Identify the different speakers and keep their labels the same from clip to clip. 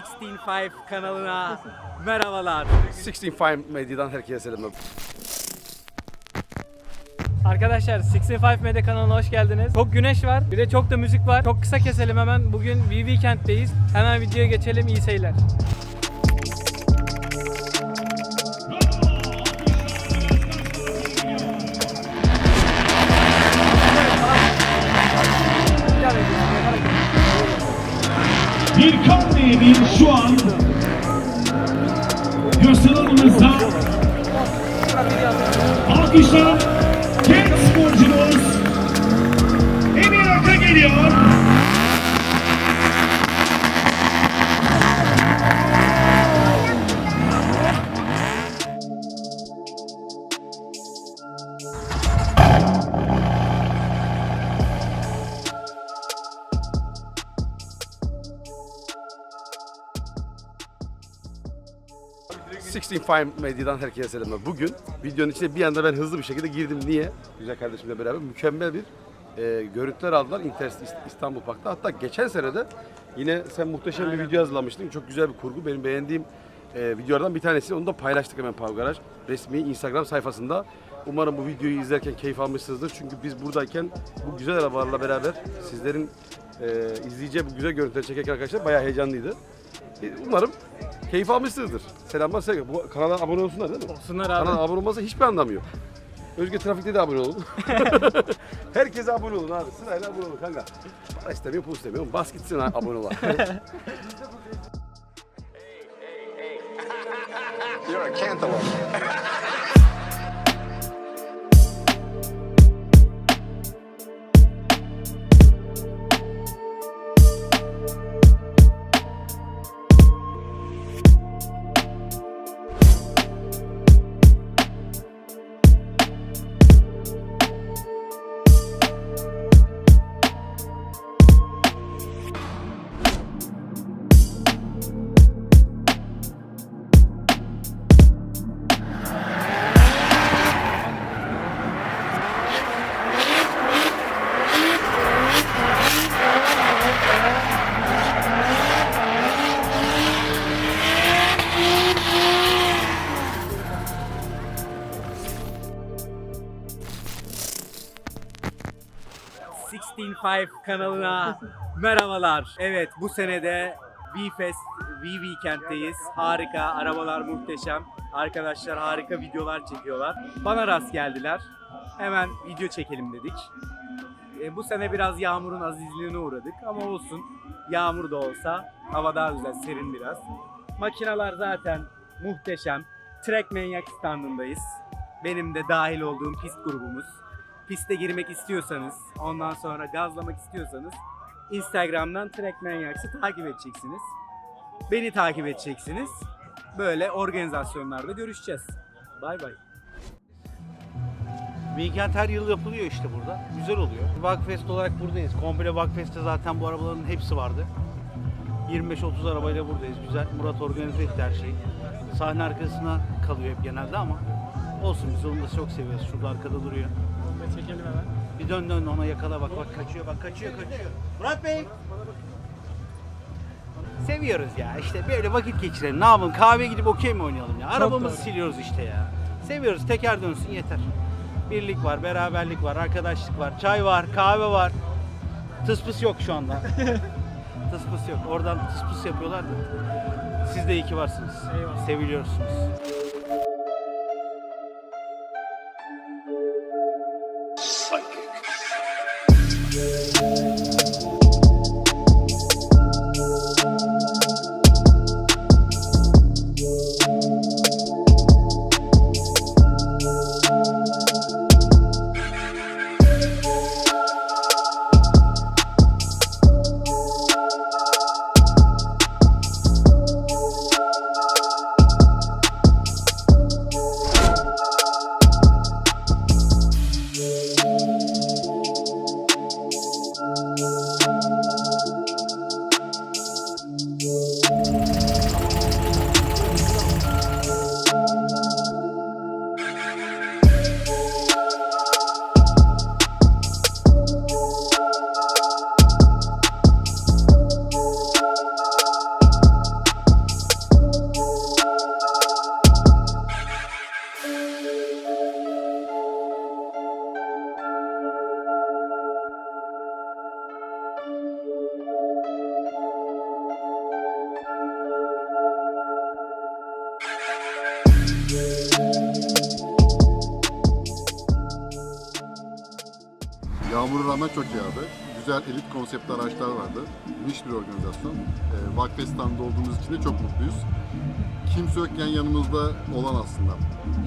Speaker 1: 16.5 kanalına merhabalar.
Speaker 2: 16 Medya'dan herkese selamlar.
Speaker 1: Arkadaşlar 65 Medya kanalına hoş geldiniz. Çok güneş var, bir de çok da müzik var. Çok kısa keselim hemen. Bugün V Weekend'deyiz. Hemen videoya geçelim. İyi seyirler.
Speaker 3: Kamleyenin şu
Speaker 2: Fine Medya'dan herkese selamlar. Bugün videonun içine bir anda ben hızlı bir şekilde girdim. Niye? Güzel kardeşimle beraber mükemmel bir e, görüntüler aldılar Inter İstanbul Park'ta. Hatta geçen sene de yine sen muhteşem bir video hazırlamıştın. Çok güzel bir kurgu. Benim beğendiğim e, videolardan bir tanesi. Onu da paylaştık hemen Pav Garaj resmi Instagram sayfasında. Umarım bu videoyu izlerken keyif almışsınızdır. Çünkü biz buradayken bu güzel arabalarla beraber sizlerin e, izleyeceği bu güzel görüntüleri çekerken arkadaşlar bayağı heyecanlıydı. E, Umarım keyif almışsınızdır. Selamlar sevgiler. Bu kanala abone olsunlar değil mi?
Speaker 1: Olsunlar abi.
Speaker 2: Kanala abone olmazsa hiçbir anlamı yok. Özgür Trafik'te de abone olun. Herkese abone olun abi. Sırayla abone olun kanka. Para istemiyor, pul istemiyor. Bas gitsin ha, abone ol.
Speaker 4: You're a cantaloupe.
Speaker 1: Five kanalına merhabalar. Evet bu senede V-Fest, V-Weekend'deyiz. Harika, arabalar muhteşem. Arkadaşlar harika videolar çekiyorlar. Bana rast geldiler. Hemen video çekelim dedik. E, bu sene biraz yağmurun azizliğine uğradık ama olsun. Yağmur da olsa hava daha güzel, serin biraz. Makineler zaten muhteşem. Trackmaniac standındayız. Benim de dahil olduğum pist grubumuz. Piste girmek istiyorsanız, ondan sonra gazlamak istiyorsanız Instagram'dan Trackmaniacs'ı takip edeceksiniz. Beni takip edeceksiniz. Böyle organizasyonlarda görüşeceğiz. Bay bay.
Speaker 5: Weekend her yıl yapılıyor işte burada. Güzel oluyor. Bugfest olarak buradayız. Komple Bugfest'te zaten bu arabaların hepsi vardı. 25-30 arabayla buradayız. Güzel. Murat organize etti her şeyi. Sahne arkasına kalıyor hep genelde ama olsun biz onu da çok seviyoruz. Şurada arkada duruyor.
Speaker 1: Çekelim hemen.
Speaker 5: Bir dön dön ona yakala bak bak kaçıyor bak kaçıyor kaçıyor. Murat Bey! Seviyoruz ya işte böyle vakit geçirelim. Ne yapalım kahveye gidip okey mi oynayalım ya? Arabamızı
Speaker 1: doğru.
Speaker 5: siliyoruz işte ya. Seviyoruz teker dönsün yeter. Birlik var, beraberlik var, arkadaşlık var, çay var, kahve var. Tıspıs yok şu anda. tıspıs yok. Oradan tıspıs yapıyorlar da. Siz de iyi ki varsınız.
Speaker 1: Eyvallah.
Speaker 5: Seviliyorsunuz.
Speaker 6: Çok yağdı. Güzel elit konseptli araçlar vardı. Niş bir organizasyon. E, Vakfı standında olduğumuz için de çok mutluyuz. Kimse yokken yanımızda olan aslında.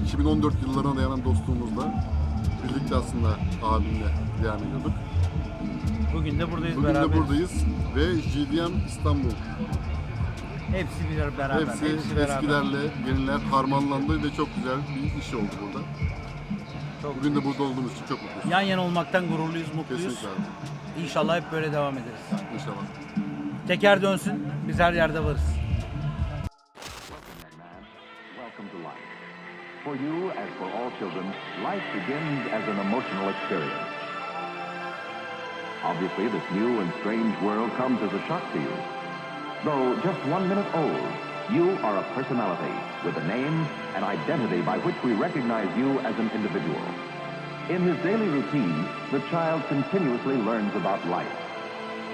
Speaker 6: 2014 yıllarına dayanan dostluğumuzla birlikte aslında abimle devam ediyorduk.
Speaker 5: Bugün de buradayız
Speaker 6: Bugün
Speaker 5: beraber.
Speaker 6: de buradayız ve JDM İstanbul.
Speaker 5: Hepsi bir beraber.
Speaker 6: Hepsi,
Speaker 5: beraber.
Speaker 6: eskilerle yeniler harmanlandı ve çok güzel bir iş oldu burada.
Speaker 5: Çok
Speaker 6: Bugün de burada olduğumuz için çok mutluyuz.
Speaker 5: Yan yana olmaktan gururluyuz, mutluyuz.
Speaker 6: Kesinlikle abi.
Speaker 5: İnşallah hep böyle devam ederiz.
Speaker 6: İnşallah.
Speaker 5: Teker dönsün, biz her yerde varız.
Speaker 7: Welcome to life. For you, as for all children, life begins as an emotional experience. Obviously, this new and strange world comes as a shock to you. Though just one minute old, you are a personality with a name and identity by which we recognize you as an individual. In his daily routine, the child continuously learns about life.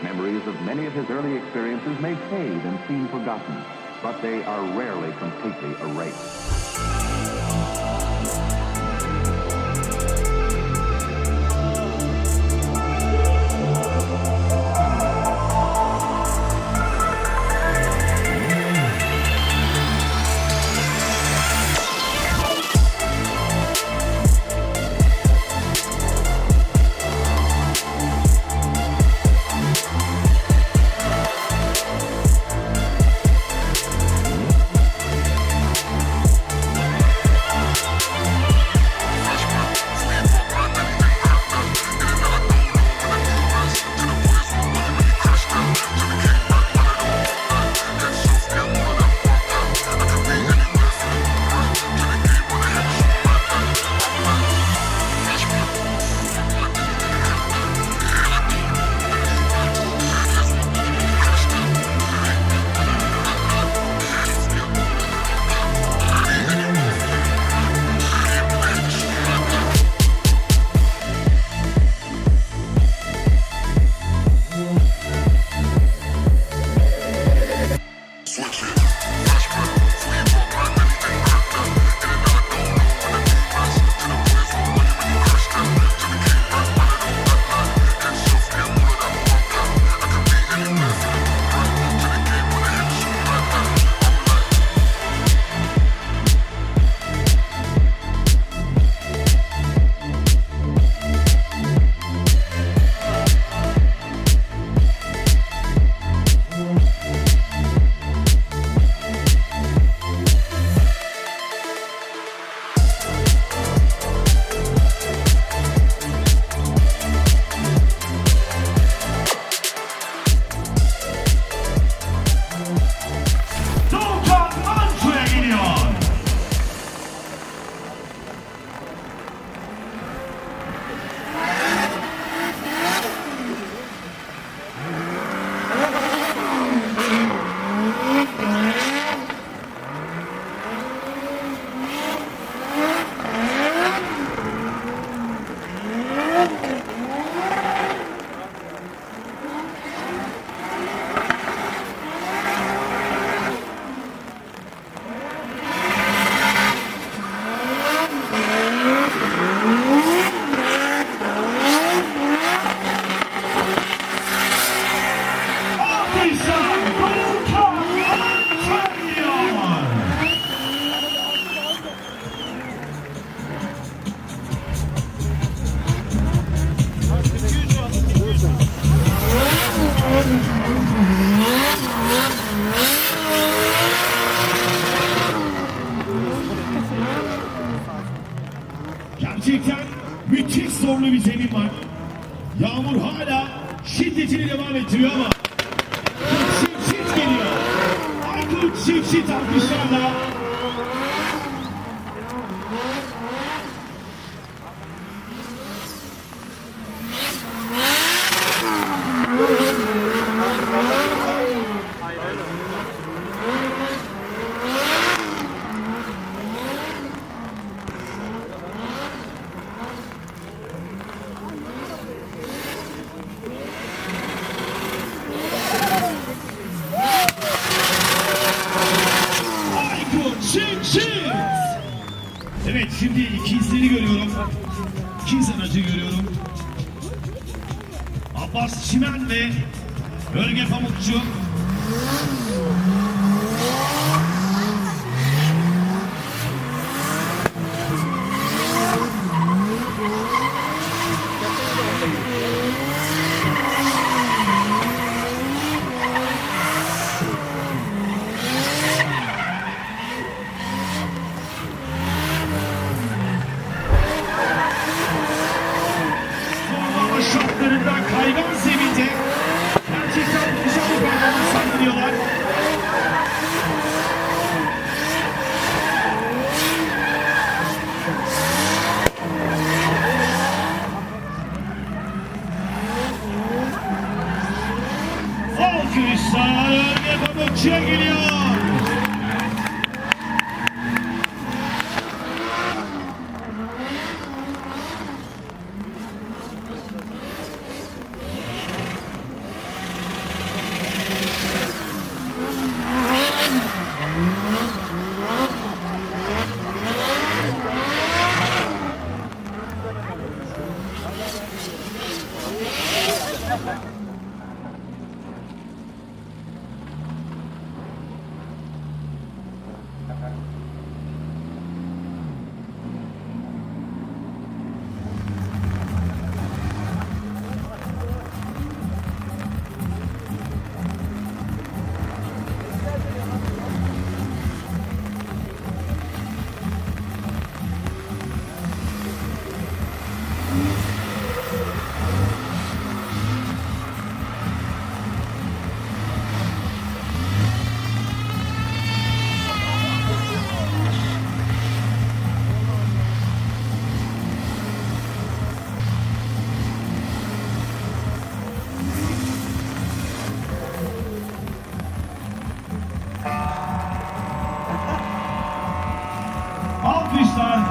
Speaker 7: Memories of many of his early experiences may fade and seem forgotten, but they are rarely completely erased.
Speaker 3: Yağmur hala şiddetini devam ettiriyor ama Çift geliyor. Aykut Çift alkışlarla Evet şimdi ikizleri görüyorum. İkiz aracı görüyorum. Abbas Çimen ve Örge Pamukçu.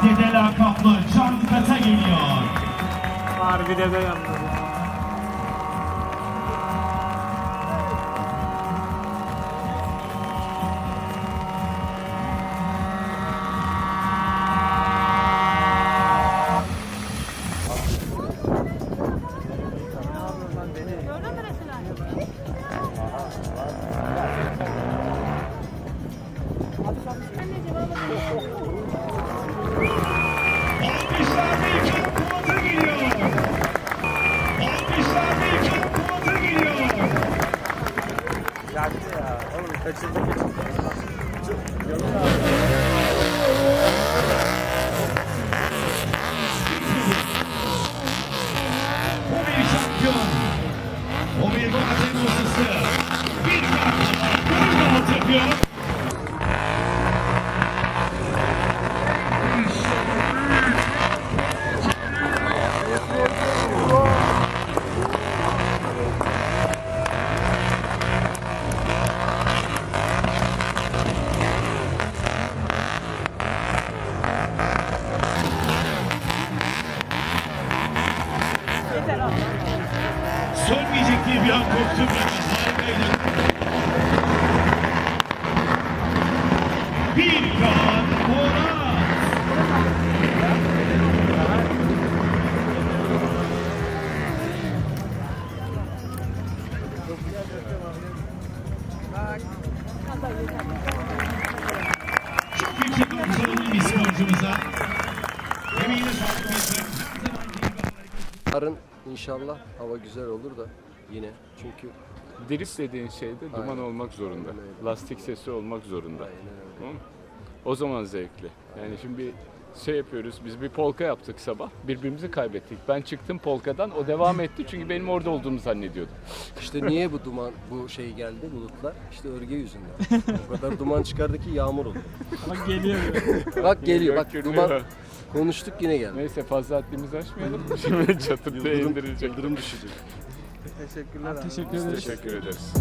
Speaker 3: Dede lakaplı Can Kata geliyor.
Speaker 8: Harbi dede yalnız.
Speaker 3: Thanks for Çok yüksek ortalaman bir sporcumuza. Emeğine sağlık. Mesut.
Speaker 9: Yarın inşallah hava güzel olur da yine çünkü
Speaker 10: Drift dediğin şeyde duman
Speaker 9: Aynen.
Speaker 10: olmak zorunda.
Speaker 9: Aynen öyle.
Speaker 10: Lastik sesi olmak zorunda.
Speaker 9: aynen öyle.
Speaker 10: Tamam mı? O zaman zevkli. Yani şimdi bir şey yapıyoruz. Biz bir polka yaptık sabah. Birbirimizi kaybettik. Ben çıktım polkadan. O devam etti çünkü benim orada olduğumu zannediyordu.
Speaker 9: İşte niye bu duman bu şey geldi bulutlar? İşte örgü yüzünden. o kadar duman çıkardı ki yağmur oldu.
Speaker 8: Bak geliyor.
Speaker 9: Bak geliyor bak duman konuştuk yine geldi.
Speaker 10: Neyse fazla haddimizi aşmayalım. Şimdi çatır diye
Speaker 9: Yıldırım,
Speaker 10: indirilecek.
Speaker 9: yıldırım düşecek.
Speaker 8: Teşekkür ederiz.
Speaker 10: Teşekkür ederiz.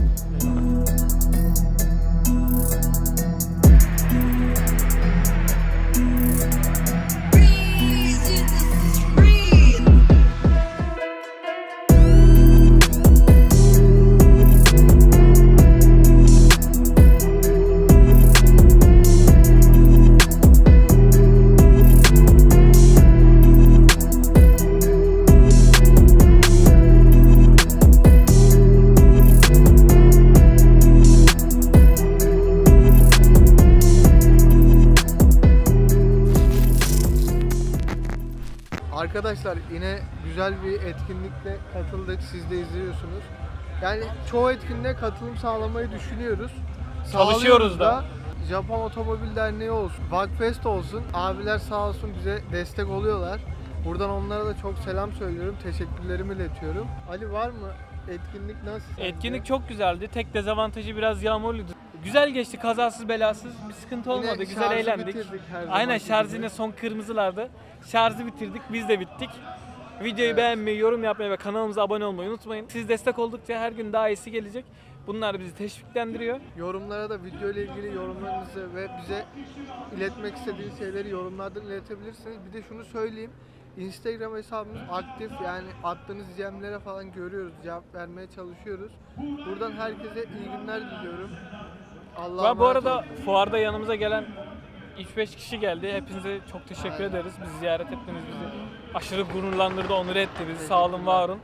Speaker 11: Yine güzel bir etkinlikle katıldık. Siz de izliyorsunuz. Yani çoğu etkinliğe katılım sağlamayı düşünüyoruz.
Speaker 8: Çalışıyoruz da.
Speaker 11: Japon Otomobil Derneği olsun, Vakfest olsun. Abiler sağ olsun bize destek oluyorlar. Buradan onlara da çok selam söylüyorum. Teşekkürlerimi iletiyorum. Ali var mı? Etkinlik nasıl? sence?
Speaker 8: Etkinlik çok güzeldi. Tek dezavantajı biraz yağmurluydu. Güzel geçti kazasız belasız. Bir sıkıntı
Speaker 11: Yine
Speaker 8: olmadı. Güzel
Speaker 11: şarjı
Speaker 8: eğlendik. Aynen şarj yine son kırmızılardı. Şarjı bitirdik. Biz de bittik. Videoyu beğenmeyi, yorum yapmayı ve kanalımıza abone olmayı unutmayın. Siz destek oldukça her gün daha iyisi gelecek. Bunlar bizi teşviklendiriyor.
Speaker 11: Yorumlara da video ile ilgili yorumlarınızı ve bize iletmek istediğiniz şeyleri yorumlardan iletebilirsiniz. Bir de şunu söyleyeyim. Instagram hesabımız aktif yani attığınız DM'lere falan görüyoruz. Cevap vermeye çalışıyoruz. Buradan herkese iyi günler diliyorum. Allah'a
Speaker 8: Ve bu arada
Speaker 11: olun.
Speaker 8: fuarda yanımıza gelen 3-5 kişi geldi. Hepinize çok teşekkür ederiz. Bizi ziyaret ettiniz bizi. Aşırı gururlandırdı, onur etti bizi. Sağ olun, var olun.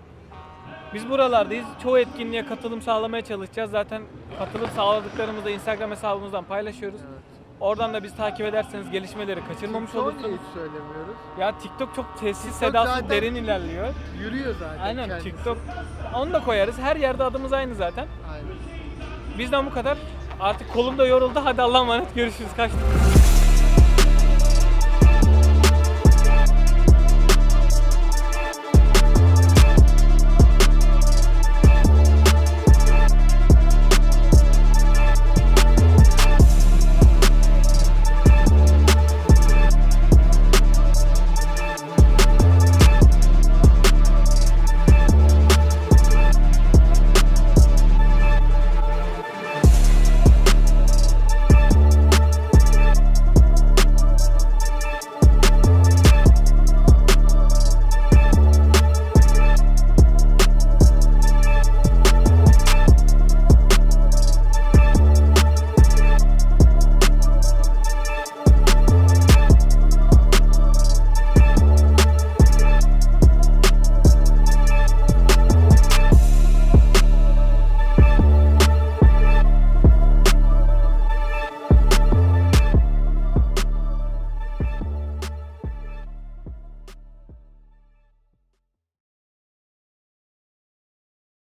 Speaker 8: Biz buralardayız. Çoğu etkinliğe katılım sağlamaya çalışacağız. Zaten katılım sağladıklarımızı da Instagram hesabımızdan paylaşıyoruz.
Speaker 11: Evet.
Speaker 8: Oradan da bizi takip ederseniz gelişmeleri kaçırmamış
Speaker 11: TikTok'u
Speaker 8: olursunuz.
Speaker 11: hiç söylemiyoruz?
Speaker 8: Ya TikTok çok sessiz
Speaker 11: TikTok
Speaker 8: sedasız
Speaker 11: zaten-
Speaker 8: derin ilerliyor.
Speaker 11: Yürüyor zaten
Speaker 8: Aynen
Speaker 11: kendisi.
Speaker 8: TikTok. Onu da koyarız. Her yerde adımız aynı zaten.
Speaker 11: Aynen.
Speaker 8: Bizden bu kadar. Artık kolum da yoruldu. Hadi Allah'a emanet görüşürüz. Kaçtık.